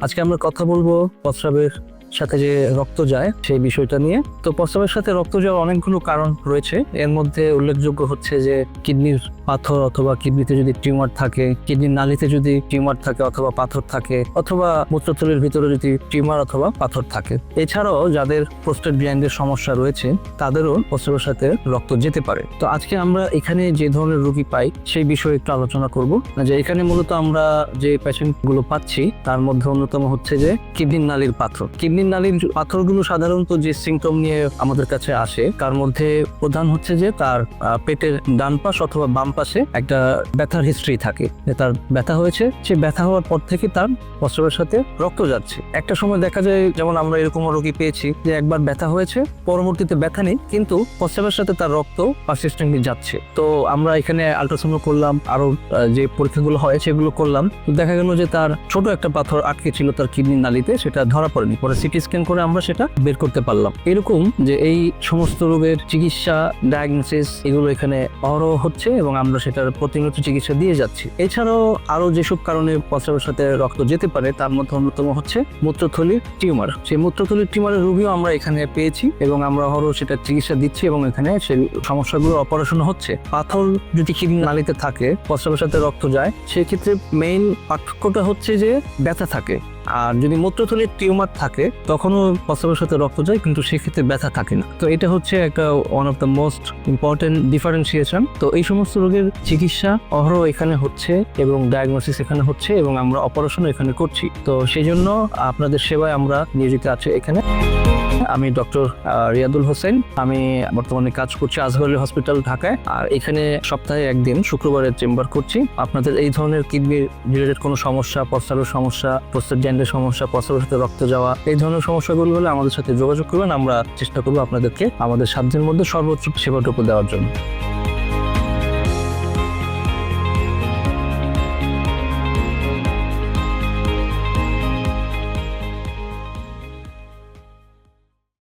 আজকে আমরা কথা বলব প্রস্রাবের সাথে যে রক্ত যায়, সেই বিষয়টা নিয়ে। তো প্রস্রাবের সাথে রক্ত যাওয়ার অনেকগুলো কারণ রয়েছে। এর মধ্যে উল্লেখযোগ্য হচ্ছে যে, কিডনির পাথর অথবা কিডনিতে যদি টিউমার থাকে, কিডনির নালিতে যদি টিউমার থাকে অথবা পাথর থাকে, অথবা মূত্রথলির ভিতরে যদি টিউমার অথবা পাথর থাকে। এছাড়াও যাদের প্রোস্টেট গ্ল্যান্ডের সমস্যা রয়েছে, তাদেরও প্রস্রাবের সাথে রক্ত যেতে পারে। তো আজকে আমরা এখানে যে ধরনের রোগী পাই, সেই বিষয়ে একটু আলোচনা করব। যে এখানে মূলত আমরা যে পেশেন্টগুলো পাচ্ছি, তার মধ্যে অন্যতম হচ্ছে যে, কিডনির নালির পাথর। কিডনির নালীর পাথরগুলো সাধারণত যে সিমটম নিয়ে আমাদের কাছে আসে, তার মধ্যে প্রধান হচ্ছে যে তার পেটের ডান পাশ অথবা বাম পাশে একটা ব্যথার হিস্ট্রি থাকে। যে তার ব্যথা হয়েছে, সে ব্যথা হওয়ার পর থেকে তার প্রস্রাবের সাথে রক্ত যাচ্ছে। একটা সময় দেখা যায়, যেমন আমরা এরকম রোগী পেয়েছি যে একবার ব্যথা হয়েছে, পরবর্তীতে ব্যথা নেই, কিন্তু প্রস্রাবের সাথে তার রক্ত পারসিস্টেন্টলি যাচ্ছে। তো আমরা এখানে আল্ট্রাসাউন্ড করলাম আরও যে পরীক্ষাগুলো হয় সেগুলো করলাম। দেখা গেল যে তার ছোট একটা পাথর আটকে ছিল তার কিডনির নালিতে, সেটা ধরা পড়েনি, পরে সিটি স্ক্যান করে আমরা সেটা বের করতে পারলাম। এরকম যে এই সমস্ত রোগের চিকিৎসা ডায়াগনোসিস এগুলো এখানে অহরহ হচ্ছে এবং আমরা সেটার প্রতিনিয়ত চিকিৎসা দিয়ে যাচ্ছি। এছাড়াও আরও যেসব কারণে প্রস্রাবের সাথে রক্ত যেতে পারে, তার মধ্যে অন্যতম হচ্ছে মূত্রথলির টিউমার। সেই মূত্রথলির টিউমারের রোগীও আমরা এখানে পেয়েছি এবং আমরা অহরহ সেটা চিকিৎসা দিচ্ছি এবং এখানে সেই সমস্যাগুলো অপারেশন হচ্ছে। পাথর যদি কিডনি নালিতে থাকে প্রস্রাবের সাথে রক্ত যায়, সেক্ষেত্রে মেইন পার্থক্যটা হচ্ছে যে ব্যথা থাকে। আর যদি মূত্রথলির টিউমার থাকে, তখনও প্রস্রাবের সাথে রক্ত যায়, কিন্তু সেক্ষেত্রে ব্যথা থাকে না। তো এটা হচ্ছে একটা one of the most important differentiation তো এই সমস্ত রোগের চিকিৎসা অহরহ এখানে হচ্ছে এবং ডায়াগনোসিস এখানে হচ্ছে এবং আমরা অপারেশনও এখানে করছি। তো সেই জন্য আপনাদের সেবায় আমরা নিয়োজিত আছি এখানে। আমি ডক্টর রিয়াদুল হোসেন। আমি বর্তমানে কাজ করছি আজহারুল হসপিটাল ঢাকায়। আর এখানে সপ্তাহে একদিন শুক্রবারের চেম্বার করছি। আপনাদের এই ধরনের কিডনি রিলেটেড কোনো সমস্যা প্রস্তাবের সমস্যা প্রস্তাব জ্যান্ডের সমস্যা প্রস্তাবের সাথে রক্ত যাওয়া, এই ধরনের সমস্যাগুলো হলে আমাদের সাথে যোগাযোগ করবেন আমরা চেষ্টা করব আপনাদেরকে আমাদের সাধ্যের মধ্যে সর্বোচ্চ সেবাটুকু দেওয়ার জন্য।